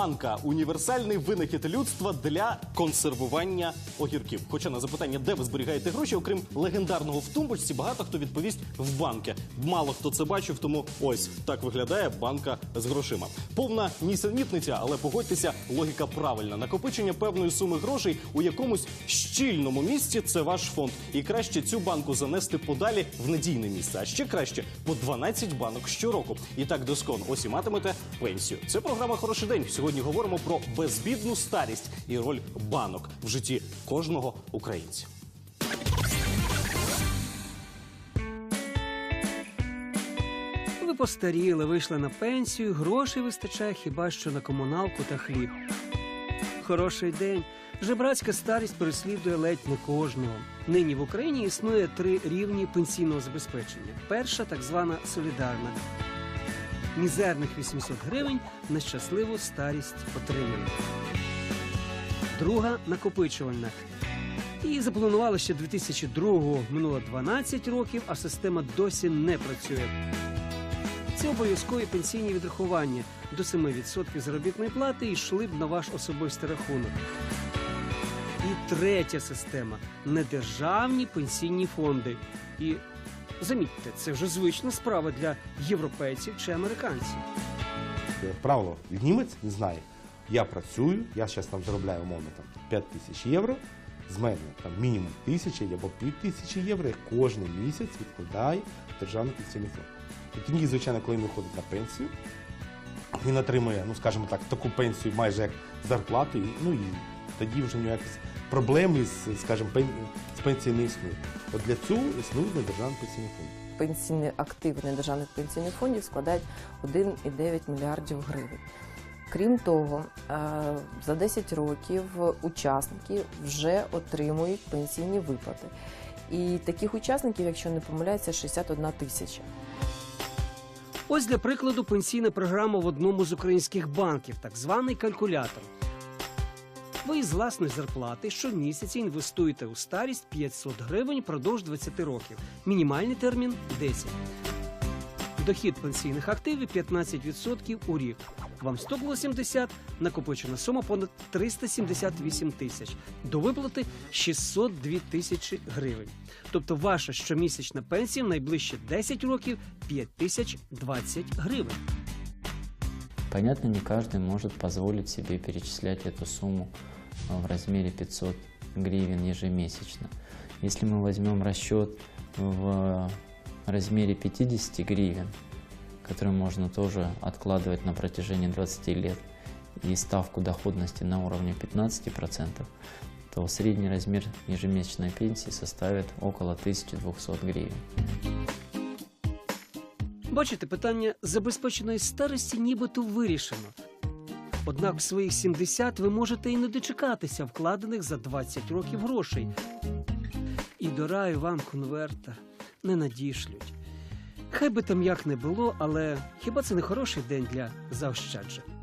Банка універсальний винахід людства для консервування огірків. Хоча на запитання, де ви зберігаєте гроші, окрім легендарного в тумбочці, багато хто відповість в банки. Мало хто це бачив, тому ось так виглядає банка з грошима. Повна нісенітниця, але погодьтеся, логіка правильна. Накопичення певної суми грошей у якомусь щільному місці це ваш фонд. І краще цю банку занести подалі в надійне місце. А ще краще по 12 банок щороку. І так доскон. Ось і матимете пенсію. Це програма Хороший день. Сьогодні говоримо про безбідну старість і роль банок в житті кожного українця. Ви постаріли, вийшли на пенсію, грошей вистачає хіба що на комуналку та хліб. Хороший день. Жебрацька старість переслідує ледь не кожного. Нині в Україні існує три рівні пенсійного забезпечення. Перша так звана солідарна. Мізерних 800 гривень на щасливу старість отримує. Друга накопичувальна. Її запланували ще 2002-го, минуло 12 років, а система досі не працює. Це обов'язкові пенсійні відрахування до 7% заробітної плати йшли б на ваш особистий рахунок. І третя система недержавні пенсійні фонди. І замітьте, це вже звична справа для європейців чи американців. Як правило, німець не знає. Я працюю, я зараз там заробляю умовно там 5 тисяч євро. З мене там мінімум тисяча або пів тисячі євро. Я кожен місяць відкладаю в державний пенсійний фонд. І тоді, звичайно, коли він виходить на пенсію, він отримує, ну скажімо так, таку пенсію майже як зарплату, і, ну і тоді вже в якось проблеми з, скажімо, пен... з пенсією не існує. От для цього існує державний пенсійний фонд. пенсійні активи недержавних пенсійних фондів складають 1,9 мільярдів гривень. Крім того, е, за 10 років учасники вже отримують пенсійні виплати. І таких учасників, якщо не помиляюся, 61 тисяча. Ось для прикладу пенсійна програма в одному з українських банків, так званий калькулятор. Ви із власної зарплати щомісяця інвестуєте у старість 500 гривень впродовж 20 років. Мінімальний термін 10. Дохід пенсійних активів 15% у рік. Вам 100 було 70, накопичена сума понад 378 тисяч. До виплати 602 тисячі гривень. Тобто ваша щомісячна пенсія в найближчі 10 років 5020 гривень. Понятно, не каждый может позволить себе перечислять эту сумму а, в размере 500 гривен ежемесячно. Если мы возьмем расчет в размере 50 гривен, который можно тоже откладывать на протяжении 20 лет, и ставку доходности на уровне 15%, то средний размер ежемесячной пенсии составит около 1200 гривен. Бачите, питання забезпеченої старості нібито вирішено. Однак в своїх 70 ви можете і не дочекатися вкладених за 20 років грошей. І до раю вам конверта не надішлють. Хай би там як не було, але хіба це не хороший день для заощаджень?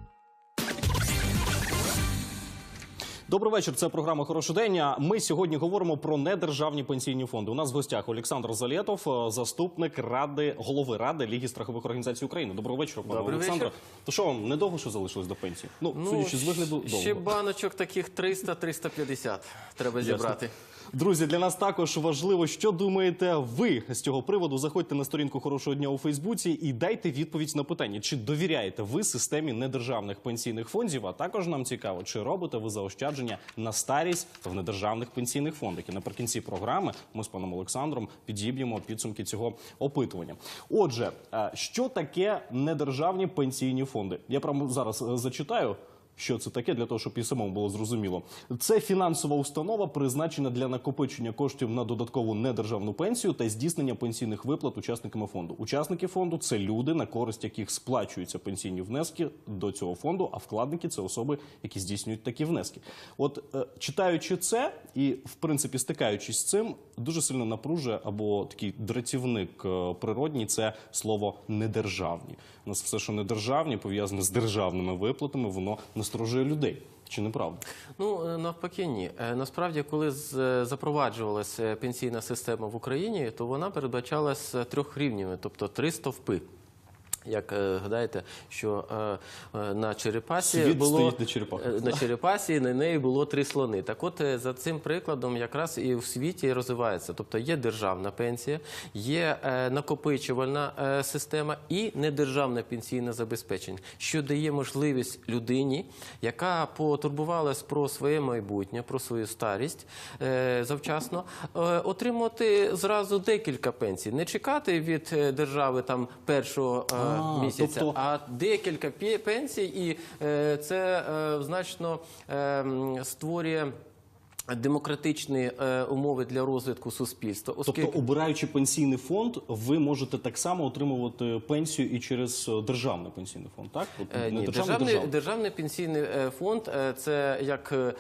Добрий вечір. Це програма Хороший день. Ми сьогодні говоримо про недержавні пенсійні фонди. У нас в гостях Олександр Залєтов, е, заступник ради голови ради Ліги страхових організацій України. Доброго вечора, пане Добрий Олександре. вечір. То що вам недовго що залишилось до пенсії? Ну, судячи з вигляду, довго. ще баночок таких 300-350 треба зібрати. Друзі, для нас також важливо, що думаєте ви з цього приводу. Заходьте на сторінку хорошого дня у Фейсбуці і дайте відповідь на питання, чи довіряєте ви системі недержавних пенсійних фондів. А також нам цікаво, чи робите ви заощадження на старість в недержавних пенсійних фондах. І наприкінці програми ми з паном Олександром підіб'ємо підсумки цього опитування. Отже, е, що таке недержавні пенсійні фонди? Я прямо зараз е, зачитаю. Що це таке для того, щоб і самому було зрозуміло? Це фінансова установа, призначена для накопичення коштів на додаткову недержавну пенсію та здійснення пенсійних виплат учасниками фонду. Учасники фонду це люди, на користь яких сплачуються пенсійні внески до цього фонду, а вкладники це особи, які здійснюють такі внески. От е, читаючи це і в принципі стикаючись з цим, дуже сильно напружує або такий дратівник е, природній це слово недержавні. У нас все, що недержавні, пов'язане з державними виплатами, воно насторожує людей. Чи не правда? Ну е, навпаки, ні. Е, Насправді, коли е, запроваджувалася пенсійна система в Україні, то вона передбачалася трьох рівнями, тобто три стовпи. Як е, гадаєте, що е, е, на черепасі Світ було стоїть на черепахах. е, на черепасі на неї було три слони. Так, от е, за цим прикладом, якраз і в світі розвивається. Тобто є державна пенсія, є е, накопичувальна е, система і недержавне пенсійне забезпечення, що дає можливість людині, яка потурбувалась про своє майбутнє, про свою старість е, завчасно, е, отримувати зразу декілька пенсій, не чекати від е, держави там першого е, А, місяця, тобто- а декілька пенсій, і е, це е, значно е, створює. Демократичні е, умови для розвитку суспільства, оскільки Тобто, обираючи пенсійний фонд, ви можете так само отримувати пенсію і через е, державний пенсійний фонд, так? От Е, не Ні, державний, державний, державний. державний пенсійний фонд це як е,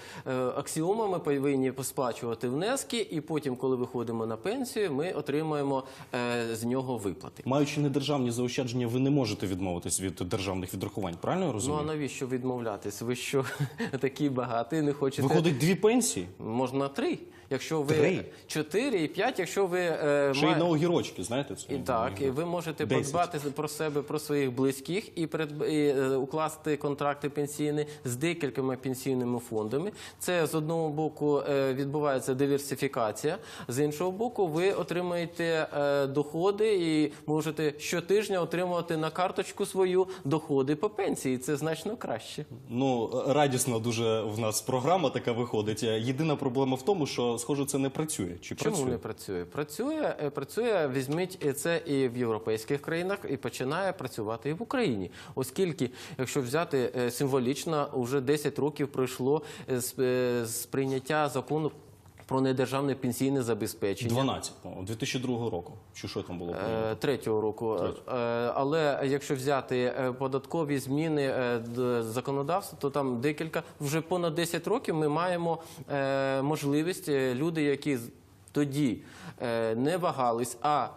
аксіома. Ми повинні сплачувати внески, і потім, коли виходимо на пенсію, ми отримуємо е, з нього виплати. Маючи недержавні заощадження, ви не можете відмовитись від державних відрахувань. Правильно я Ну а навіщо відмовлятись? Ви що такі багаті, не хочете? Виходить дві пенсії, Можна три. Якщо ви Три? чотири і п'ять, якщо ви е, ще й має- на огірочки, знаєте? Це І так, і ви можете Десять. подбати про себе, про своїх близьких і, перед, і е, укласти контракти пенсійні з декількома пенсійними фондами. Це з одного боку е, відбувається диверсифікація, з іншого боку, ви отримаєте е, доходи і можете щотижня отримувати на карточку свою доходи по пенсії. Це значно краще. Ну, радісно дуже в нас програма така виходить. Єдина проблема в тому, що, схоже, це не працює. Чи Чому працює? не працює? Працює, е, працює. Візьміть е, це і в європейських країнах, і починає працювати і в Україні. Оскільки, якщо взяти е, символічно, вже 10 років пройшло з, з прийняття закону. Про недержавне пенсійне забезпечення 12, по-моєму, 2002 року. Чи що там було? Е, третього року. Е, Але якщо взяти е, податкові зміни е, законодавства, то там декілька вже понад 10 років ми маємо е, можливість е, люди, які тоді е, не вагались, а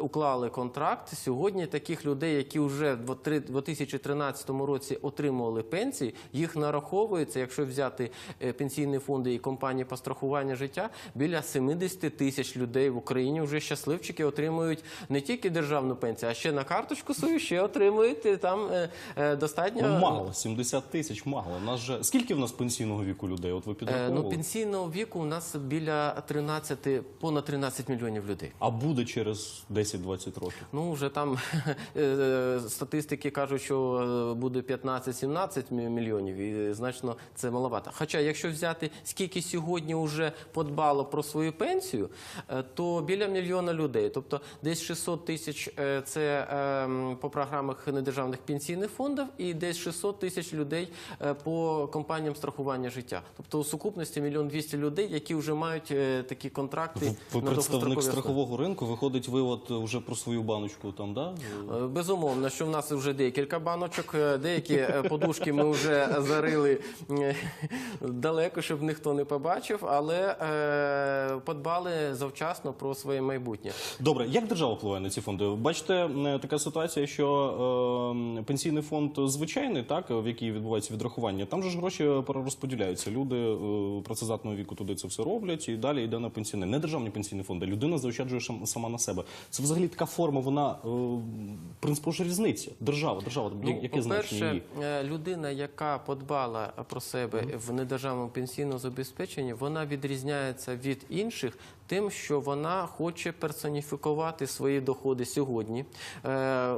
Уклали контракт сьогодні. Таких людей, які вже в три- 2013 році отримували пенсії, їх нараховується, якщо взяти е, пенсійні фонди і компанії по страхуванню життя, біля 70 тисяч людей в Україні вже щасливчики отримують не тільки державну пенсію, а ще на карточку свою ще отримують там е, е, достатньо Ну, мало, 70 тисяч мало. У нас же скільки в нас пенсійного віку людей? От ви Е, підраховували? Ну, пенсійного віку у нас біля 13, понад 13 мільйонів людей. А буде через 10-20 років. Ну, вже там е, статистики кажуть, що е, буде 15-17 мільйонів, і значно це маловато. Хоча, якщо взяти, скільки сьогодні вже подбало про свою пенсію, е, то біля мільйона людей. Тобто десь 600 тисяч е, це е, по програмах недержавних пенсійних фондів, і десь 600 тисяч людей е, по компаніям страхування життя. Тобто у сукупності мільйон 200 людей, які вже мають е, такі контракти. Ви, ви на представник страхового ринку, виходить, ви от вже про свою баночку там, да? Е, Безумовно, що в нас вже декілька баночок, е, деякі е, подушки ми вже зарили е, далеко, щоб ніхто не побачив, але е, подбали завчасно про своє майбутнє. Добре, як держава впливає на ці фонди? Бачите, е, така ситуація, що е, пенсійний фонд звичайний, так в який відбувається відрахування, там же ж гроші перерозподіляються. Люди е, працездатного віку туди це все роблять, і далі йде на пенсійний. Не державні пенсійні фонди. Людина заощаджує сама на себе. Це взагалі така форма. Вона е, принципово ж різниця. Держава, держава. Ну, яке значення її? по-перше, е, людина, яка подбала про себе в недержавному пенсійному забезпеченні, вона відрізняється від інших тим, що вона хоче персоніфікувати свої доходи сьогодні. Е,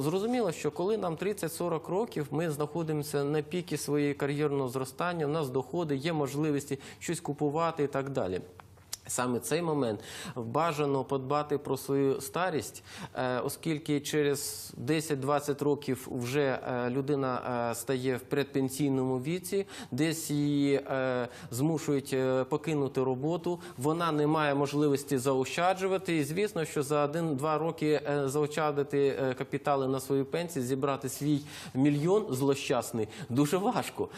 Зрозуміло, що коли нам 30-40 років, ми знаходимося на піки своєї кар'єрного зростання, у нас доходи, є можливості щось купувати і так далі. Саме цей момент бажано подбати про свою старість, е, оскільки через 10-20 років вже е, людина е, стає в предпенсійному віці, десь її змушують покинути роботу. Вона не має можливості заощаджувати. І звісно, що за 1-2 роки заощадити капітали на свою пенсію, зібрати свій мільйон злощасний дуже важко.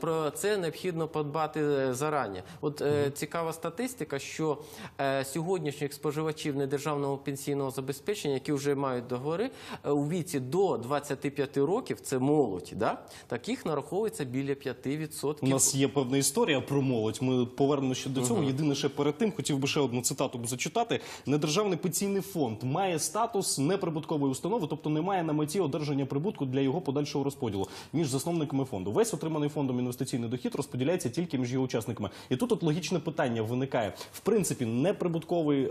Про це необхідно подбати зарані. От цікава статистика. Практика, що е, сьогоднішніх споживачів недержавного пенсійного забезпечення, які вже мають договори е, у віці до 25 років, це молодь, да? таких нараховується біля 5%. У нас є певна історія про молодь. Ми повернемося ще до цього. Єдине ще перед тим хотів би ще одну цитату зачитати. Недержавний пенсійний фонд має статус неприбуткової установи, тобто не має на меті одержання прибутку для його подальшого розподілу між засновниками фонду. Весь отриманий фондом інвестиційний дохід розподіляється тільки між його учасниками. І тут от логічне питання виникає: в принципі, неприбутковий е,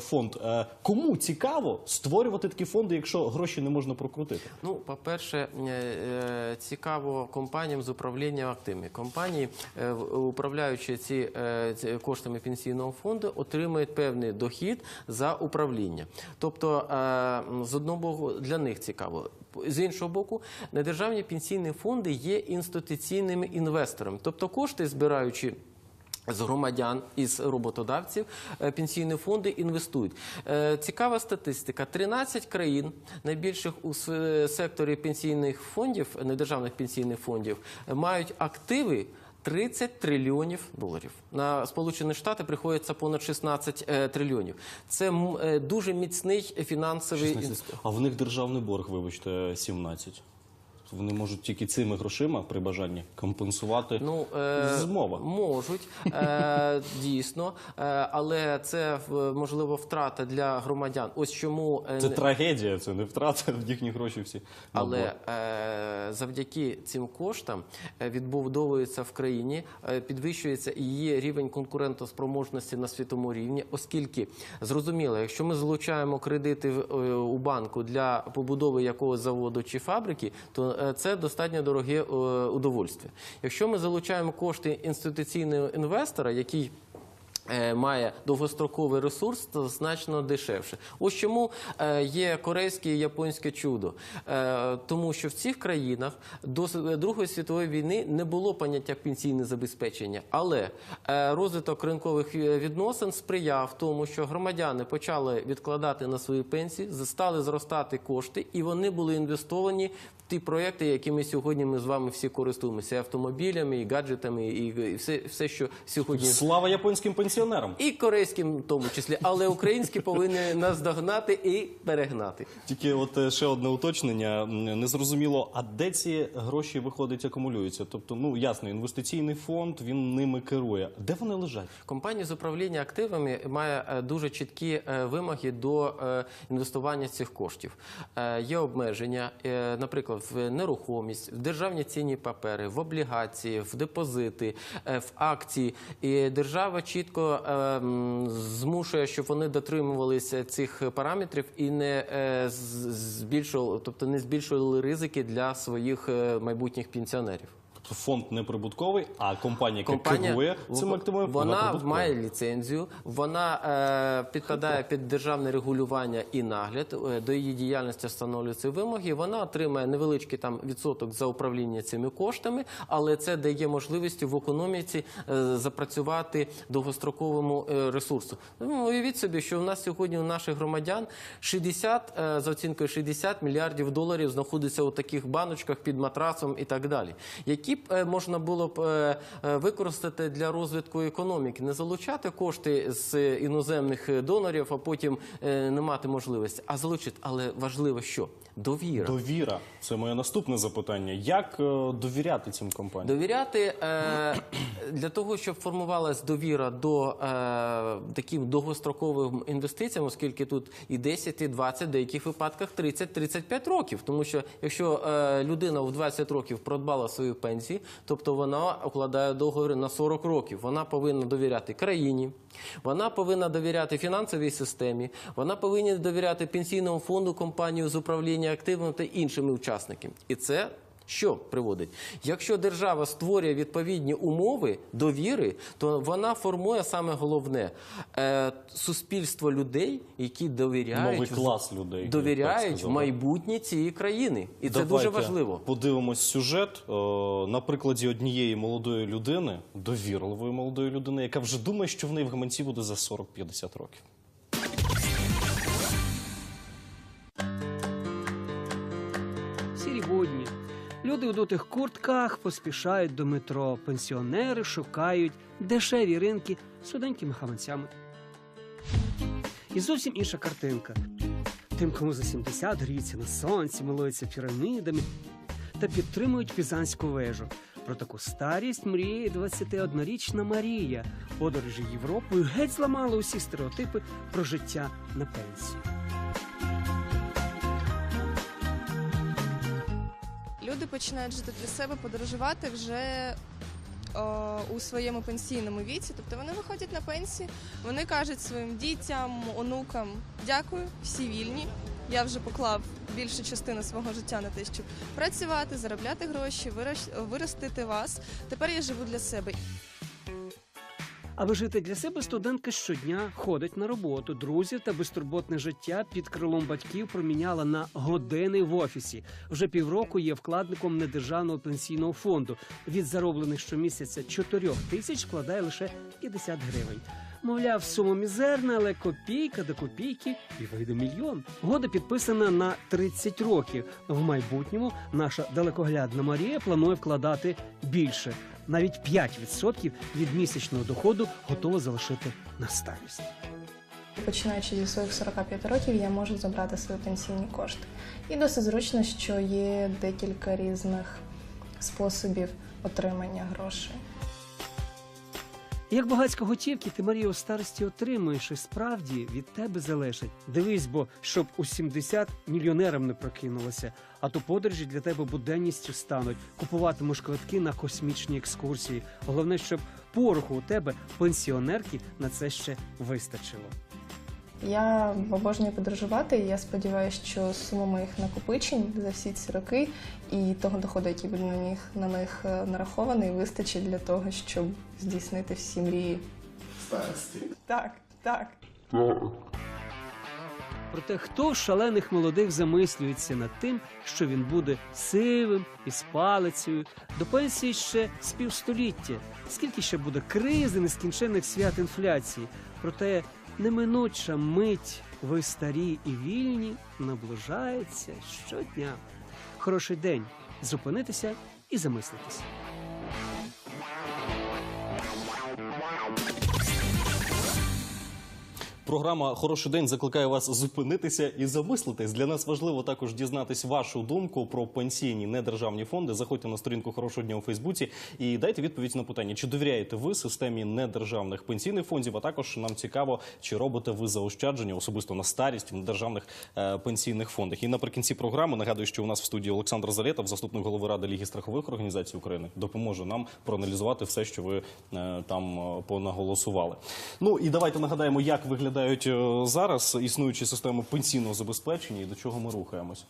фонд. Е, кому цікаво створювати такі фонди, якщо гроші не можна прокрутити? Ну, по-перше, е, е, цікаво компаніям з управління активами. Компанії, е, управляючи ці, е, ці коштами пенсійного фонду, отримують певний дохід за управління. Тобто, е, з одного боку, для них цікаво. З іншого боку, недержавні пенсійні фонди є інституційними інвесторами, тобто кошти збираючи. З громадян із роботодавців е, пенсійні фонди інвестують. Е, Цікава статистика: 13 країн найбільших у секторі пенсійних фондів, недержавних пенсійних фондів, е, мають активи. 30 трильйонів доларів на Сполучені Штати приходиться понад 16 е, трильйонів. Це е, дуже міцний фінансовий А в них державний борг, вибачте, 17. Вони можуть тільки цими грошима при бажанні компенсувати Ну, е, змова. Можуть, е, дійсно, е, але це можливо втрата для громадян. Ось чому е, Це трагедія, це не втрата їхні гроші всі. але е, завдяки цим коштам е, відбудовується в країні, е, підвищується і є рівень конкурентоспроможності на світовому рівні, оскільки зрозуміло, якщо ми залучаємо кредити в- у банку для побудови якогось заводу чи фабрики, то це достатньо дороге е, удовольствие. Якщо ми залучаємо кошти інституційного інвестора, який е, Має довгостроковий ресурс, то значно дешевше. Ось чому е, є корейське і японське чудо, Е, тому що в цих країнах до Другої світової війни не було поняття пенсійне забезпечення, але е, розвиток ринкових е, відносин сприяв тому, що громадяни почали відкладати на свої пенсії, стали зростати кошти, і вони були інвестовані в ті проекти, якими сьогодні ми з вами всі користуємося. Автомобілями, і гаджетами, і, все, все, що сьогодні Слава японським пенсіонерам. і корейським в тому числі, але українські повинні нас догнати і перегнати. Тільки от е, ще одне уточнення. Незрозуміло, а де ці гроші виходить акумулюються? Тобто, ну ясно, інвестиційний фонд він ними керує. Де вони лежать? Компанія з управління активами має е, дуже чіткі е, вимоги до інвестування цих коштів. Є обмеження, наприклад, в нерухомість, в державні цінні папери, в облігації, в депозити, в акції. І держава чітко е, змушує, щоб вони дотримувалися цих параметрів і не е, збільшували, тобто не збільшували ризики для своїх е, майбутніх пенсіонерів. Тобто фонд неприбутковий, а компанія, яка Компанія керує цими в- активами, вона має ліцензію, вона е, підпадає під державне регулювання і нагляд. Е, До її діяльності встановлюються вимоги. Вона отримає невеличкий там відсоток за управління цими коштами, але це дає можливість в економіці е, запрацювати довгостроковому е, ресурсу. Ну, уявіть собі, що у нас сьогодні у наших громадян 60, е, за оцінкою 60 мільярдів доларів знаходиться у таких баночках під матрасом і так далі, які б е, можна було б е, е, використати для розвитку економіки, не залучати кошти з іноземних донорів, а потім не мати можливості, а залучити. Але важливо, що довіра. Довіра. Це моє наступне запитання. Як довіряти цим компаніям? Довіряти для того, щоб формувалась довіра до таким довгостроковим інвестиціям, оскільки тут і 10, і 20, в деяких випадках 30-35 років. Тому що якщо людина в 20 років продбала свою пенсію, тобто вона укладає договори на 40 років. Вона повинна довіряти країні, вона повинна довіряти фінансовій системі, вона повинна довіряти пенсійному фонду, компанію з управління активами та іншими учасниками. І це що приводить? Якщо держава створює відповідні умови довіри, то вона формує саме головне е, суспільство людей, які довіряють Новий клас людей, довіряють в майбутнє цієї країни, і це дуже важливо. Подивимось сюжет е, на прикладі однієї молодої людини, довірливої молодої людини, яка вже думає, що в неї в гаманці буде за 40-50 років. Люди у дутих куртках поспішають до метро. Пенсіонери шукають дешеві ринки з суденькими хаманцями. І зовсім інша картинка. Тим, кому за 70 гріється на сонці, милуються пірамідами та підтримують Пізанську вежу. Про таку старість мріє 21-річна Марія. Подорожі Європою геть зламали усі стереотипи про життя на пенсії. Люди починають жити для себе, подорожувати вже о, у своєму пенсійному віці. Тобто вони виходять на пенсію, вони кажуть своїм дітям, онукам дякую, всі вільні. Я вже поклав більшу частину свого життя на те, щоб працювати, заробляти гроші, виростити вас. Тепер я живу для себе. Аби жити для себе, студентка щодня ходить на роботу. Друзів та безтурботне життя під крилом батьків проміняла на години в офісі. Вже півроку є вкладником недержавного пенсійного фонду. Від зароблених щомісяця 4 тисяч вкладає лише 50 гривень. Мовляв, сума мізерна, але копійка до копійки і вийде мільйон. Года підписана на 30 років. В майбутньому наша далекоглядна Марія планує вкладати більше. Навіть 5% від місячного доходу готова залишити на старість. Починаючи зі своїх 45 років, я можу забрати свої пенсійні кошти. І досить зручно, що є декілька різних способів отримання грошей. Як багацько готівки, ти Марію старості отримуєш, і справді від тебе залежить. Дивись, бо щоб у 70 мільйонерам не прокинулося, а то подорожі для тебе буденністю стануть. Купуватимеш квитки на космічні екскурсії. Головне, щоб пороху у тебе, пенсіонерки, на це ще вистачило. Я обожнюю подорожувати, і я сподіваюся, що сума моїх накопичень за всі ці роки і того доходу, який буде на них на них е, нарахований, вистачить для того, щоб здійснити всі мрії. Старості. Так, так. Проте хто з шалених молодих замислюється над тим, що він буде сивим і з палицею, до пенсії ще з півстоліття. Скільки ще буде кризи, нескінченних свят інфляції? Проте неминуча мить, ви старі і вільні, наближається щодня. Хороший день зупинитися і замислитися. Програма Хороший день закликає вас зупинитися і замислитись. Для нас важливо також дізнатись вашу думку про пенсійні недержавні фонди. Заходьте на сторінку хорошого дня у Фейсбуці і дайте відповідь на питання, чи довіряєте ви системі недержавних пенсійних фондів. А також нам цікаво, чи робите ви заощадження особисто на старість в недержавних е, пенсійних фондах. І наприкінці програми нагадую, що у нас в студії Олександр Залєтов, заступник голови ради Ліги страхових організацій України, допоможе нам проаналізувати все, що ви е, там е, понаголосували. Ну і давайте нагадаємо, як виглядають е, зараз існуючі системи пенсійного забезпечення і до чого ми рухаємось.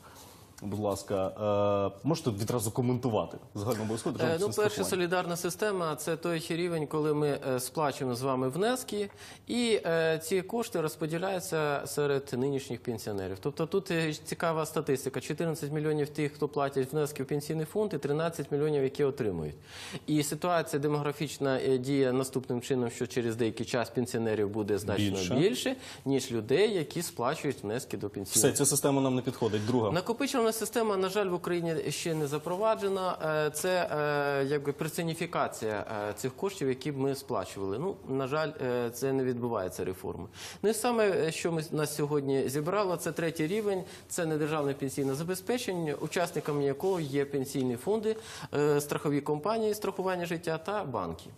Будь ласка, е, можете відразу коментувати загально обов'язково Е, Ну, перша солідарна система це той рівень, коли ми е, сплачуємо з вами внески, і е, ці кошти розподіляються серед нинішніх пенсіонерів. Тобто тут цікава статистика: 14 мільйонів тих, хто платять внески в пенсійний фонд, і 13 мільйонів, які отримують. І ситуація демографічна діє наступним чином, що через деякий час пенсіонерів буде значно Більше. більше, ніж людей, які сплачують внески до пенсійного Все, ця система нам не підходить. Друга. Накопичувальна система, на жаль, в Україні ще не запроваджена. Е, Це е, якби персоніфікація е, цих коштів, які б ми сплачували. Ну, на жаль, це не відбувається реформи. Ну і саме, що ми нас сьогодні зібрало, це третій рівень, це недержавне пенсійне забезпечення, учасниками якого є пенсійні фонди, страхові компанії, страхування життя та банки.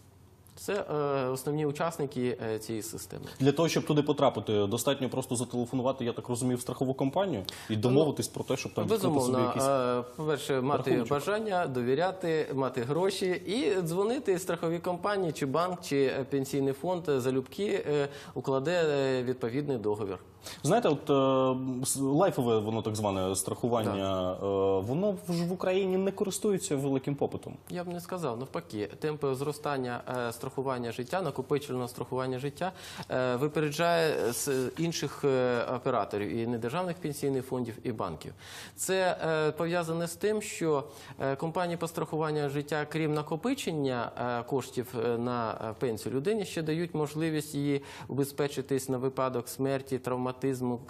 Це е, основні учасники е, цієї системи. Для того, щоб туди потрапити, достатньо просто зателефонувати, я так розумію, в страхову компанію і домовитись про те, щоб там відкрити собі Безумовно, якісь. е, по-перше, мати рахуночок. бажання, довіряти, мати гроші і дзвонити страховій компанії, чи банк, чи е, пенсійний фонд е, залюбки е, укладе е, відповідний договір. Знаєте, от е, лайфове, воно так зване страхування, е, воно ж в Україні не користується великим попитом. Я б не сказав, навпаки, темпи зростання е, страхування життя, накопичувального страхування життя е, випереджає з інших е, операторів і недержавних пенсійних фондів, і банків. Це е, пов'язане з тим, що е, компанії по страхуванню життя, крім накопичення е, коштів е, на е, пенсію, людині ще дають можливість її убезпечитись на випадок смерті, травматизму,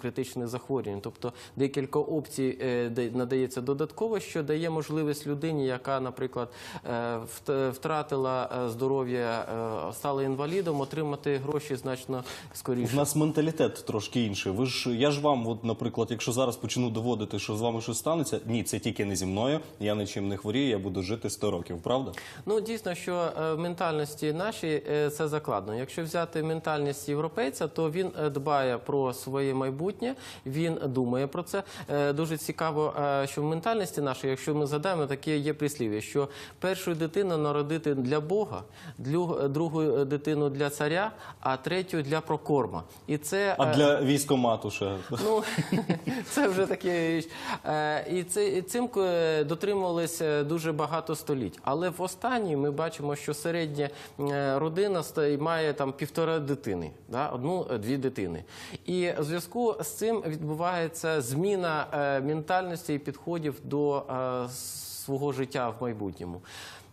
критичних захворювань. Тобто декілька опцій е, надається додатково, що дає можливість людині, яка, наприклад, е, втратила е, здоров'я, стала інвалідом, отримати гроші значно скоріше. нас менталітет трошки інший. Ви ж я ж вам, от, наприклад, якщо зараз почну доводити, що з вами щось станеться, ні, це тільки не зі мною. Я нічим не хворію, я буду жити 100 років, правда? Ну дійсно, що в ментальності нашій е, це закладно. Якщо взяти ментальність європейця, то він дбає про своє майбутнє, він думає про це. Е, Дуже цікаво, е, що в ментальності нашій, якщо ми згадаємо, таке є прислів'я, що першу дитину народити для Бога, другу дитину для царя, а третю для прокорма. І це А е, для військомату ще Ну, це вже таке річ. І це, цим дотримувалися дуже багато століть. Але в останній ми бачимо, що середня родина має там півтора дитини, да? одну-дві дитини. І в зв'язку з цим відбувається зміна е, ментальності і підходів до е, свого життя в майбутньому.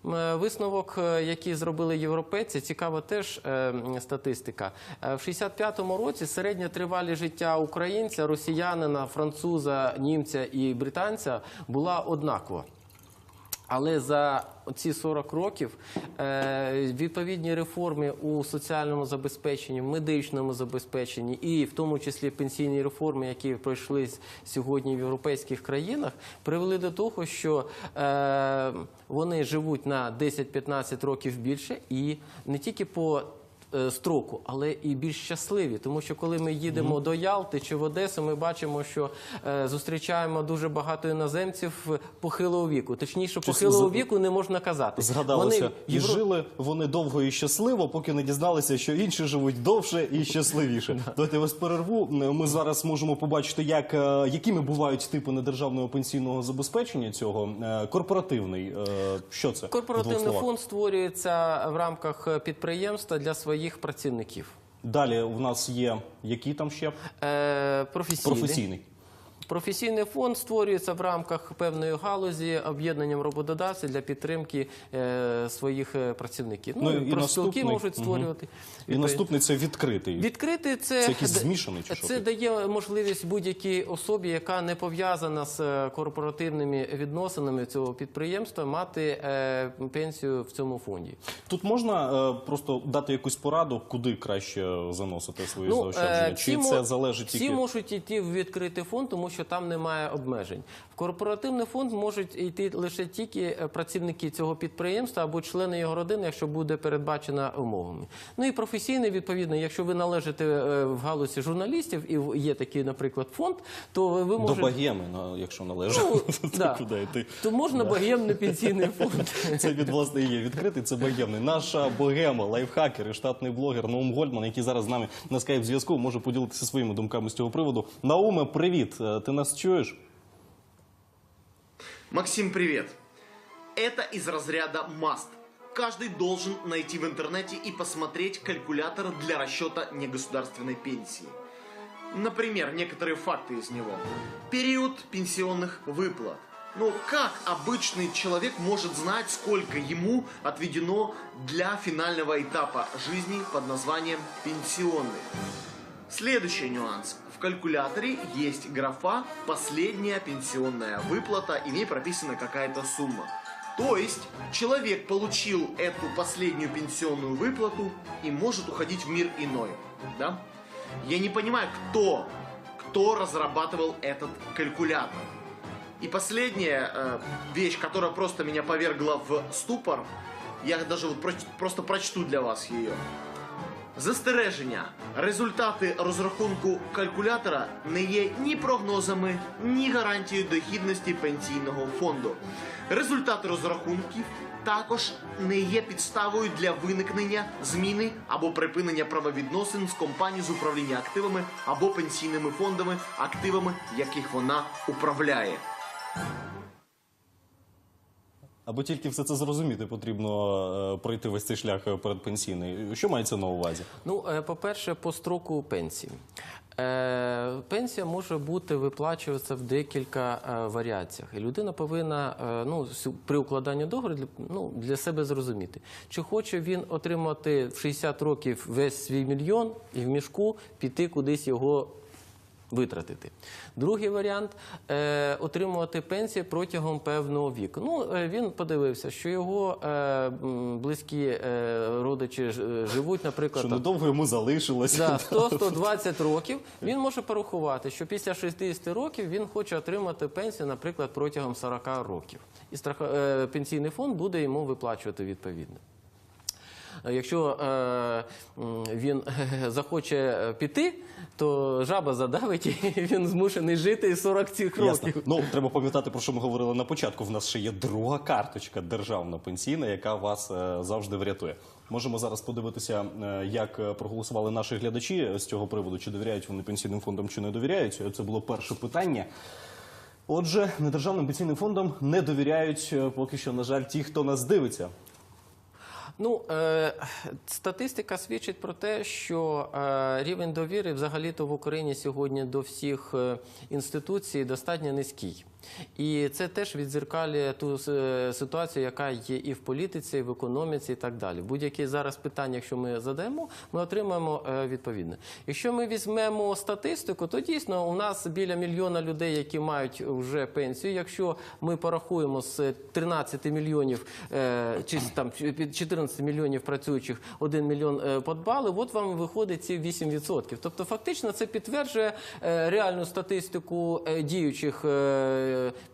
Е, Висновок, який зробили європейці, цікава теж статистика. В 65-му році середня тривалість життя українця, росіянина, француза, німця і британця була однакова. Але за ці 40 років е, відповідні реформи у соціальному забезпеченні, медичному забезпеченні і в тому числі пенсійні реформи, які пройшли сьогодні в європейських країнах, привели до того, що е, вони живуть на 10-15 років більше і не тільки по строку, але і більш щасливі. Тому що коли ми їдемо до Ялти чи в Одесу, ми бачимо, що е, зустрічаємо дуже багато іноземців похилого віку. Точніше, похилого віку не можна казати. згадалося. Вони І жили вони довго і щасливо, поки не дізналися, що інші живуть довше і щасливіше. Давайте вас перерву. Ми зараз можемо побачити, як, е, якими бувають типи недержавного пенсійного забезпечення цього. Е, Корпоративний. Е, Що це? Корпоративний фонд створюється в рамках підприємства для своїх працівників. Далі у нас є які там ще Е, професійний. професійний. Професійний фонд створюється в рамках певної галузі об'єднанням роботодавців для підтримки е, своїх е, працівників. Ну, Ну, і профспілки можуть створювати. І наступний це відкритий. Відкрити це, Це якийсь змішаний чи що це дає можливість будь-якій особі, яка не пов'язана з е, корпоративними відносинами цього підприємства, мати е, пенсію в цьому фонді. Тут можна е, просто дати якусь пораду, куди краще заносити свої е, заощадження? Чи всі це залежить всі тільки можуть йти в відкритий фонд, тому що там немає обмежень. Корпоративний фонд можуть йти лише тільки е, працівники цього підприємства або члени його родини, якщо буде передбачено умовами. Ну і професійний, відповідно, якщо ви належите е, в галузі журналістів і є такий, наприклад, фонд, то ви до можете богеми, ну, якщо належить. Ну, да. Куди йти? то можна богемний пенсійний фонд. Це від власне є відкритий, це богемний. Наша богема, лайфхакер і штатний блогер Наум Гольдман, який зараз з нами на скайп зв'язку, може поділитися своїми думками з цього приводу. Науме, привіт! Е, Ти нас чуєш? Максим, привет. Это из разряда must. Каждый должен найти в интернете и посмотреть калькулятор для расчета негосударственной пенсии. Например, некоторые факты из него. Период пенсионных выплат. Ну, как обычный человек может знать, сколько ему отведено для финального этапа жизни под названием пенсионный? Следующий нюанс. В калькуляторе есть графа «Последняя пенсионная выплата» и в ней прописана какая-то сумма. То есть человек получил эту последнюю пенсионную выплату и может уходить в мир иной. Да? Я не понимаю, кто, кто разрабатывал этот калькулятор. И последняя э, вещь, которая просто меня повергла в ступор, я даже вот проч- просто прочту для вас ее. Застереження. Результати розрахунку калькулятора не є ні прогнозами, ні гарантією дохідності пенсійного фонду. Результати розрахунків також не є підставою для виникнення зміни або припинення правовідносин з компаній з управління активами або пенсійними фондами, активами яких вона управляє. Аби тільки все це зрозуміти, потрібно е, пройти весь цей шлях е, передпенсійний. Що мається на увазі? Ну, е, по-перше, по строку пенсії. Пенсія може бути виплачуватися в декілька варіаціях. І людина повинна ну, при укладанні договору ну, для себе зрозуміти, чи хоче він отримати в 60 років весь свій мільйон і в мішку піти кудись його витратити. Другий варіант е, отримувати пенсію протягом певного віку. Ну, е, він подивився, що його е, близькі е, родичі е, живуть, наприклад, Що недовго йому залишилося? за 100-120 років, він може порахувати, що після 60 років він хоче отримати пенсію, наприклад, протягом 40 років. І страх... е, пенсійний фонд буде йому виплачувати відповідно. Е, Якщо е, він захоче е, піти, то жаба задавить, і він змушений жити і 40 цих Ясно. Ну треба пам'ятати про що ми говорили на початку. В нас ще є друга карточка державна пенсійна, яка вас е, завжди врятує. Можемо зараз подивитися, е, як проголосували наші глядачі з цього приводу, чи довіряють вони пенсійним фондам, чи не довіряють. Це було перше питання. Отже, недержавним пенсійним фондам не довіряють поки що, на жаль, ті, хто нас дивиться. Ну, е, статистика свідчить про те, що е, рівень довіри взагалі-то в Україні сьогодні до всіх е, інституцій достатньо низький. І це теж відзеркалює ту е, ситуацію, яка є і в політиці, і в економіці, і так далі. Будь-які зараз питання, якщо ми задаємо, ми отримаємо е, відповідне. Якщо ми візьмемо статистику, то дійсно у нас біля мільйона людей, які мають вже пенсію. Якщо ми порахуємо з 13 мільйонів е, чи там 14 мільйонів працюючих 1 мільйон подбали, от вам виходить ці 8%. Тобто, фактично, це підтверджує реальну статистику діючих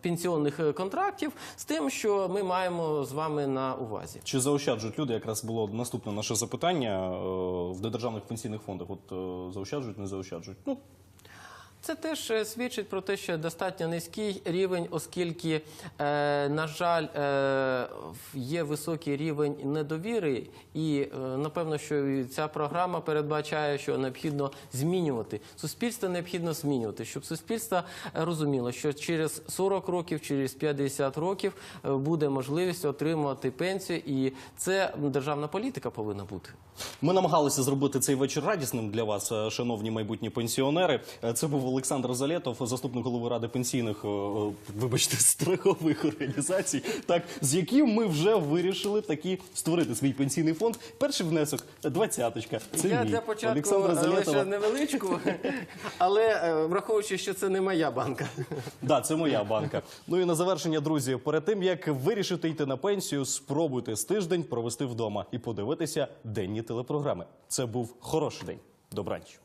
пенсіонних е, контрактів з тим, що ми маємо з вами на увазі. Чи заощаджують люди? Якраз було наступне наше запитання е, в недержавних пенсійних фондах. От е, заощаджують, не заощаджують. Ну Це теж е, свідчить про те, що достатньо низький рівень, оскільки, е, на жаль, е, є високий рівень недовіри, і напевно, що ця програма передбачає, що необхідно змінювати. Суспільство необхідно змінювати, щоб суспільство розуміло, що через 40 років, через 50 років буде можливість отримувати пенсію, і це державна політика повинна бути. Ми намагалися зробити цей вечір радісним для вас, шановні майбутні пенсіонери. Це був Олександр Залєтов, заступник голови ради пенсійних, е, е, вибачте, страхових організацій, так з яким ми вже вирішили таки створити свій пенсійний фонд. Перший внесок двадцяточка. Це Я мій. для початку лише невеличку, але е, враховуючи, що це не моя банка. Да, це моя банка. Ну і на завершення, друзі, перед тим як вирішити йти на пенсію, спробуйте з тиждень провести вдома і подивитися денні телепрограми. Це був хороший день. Добраніч.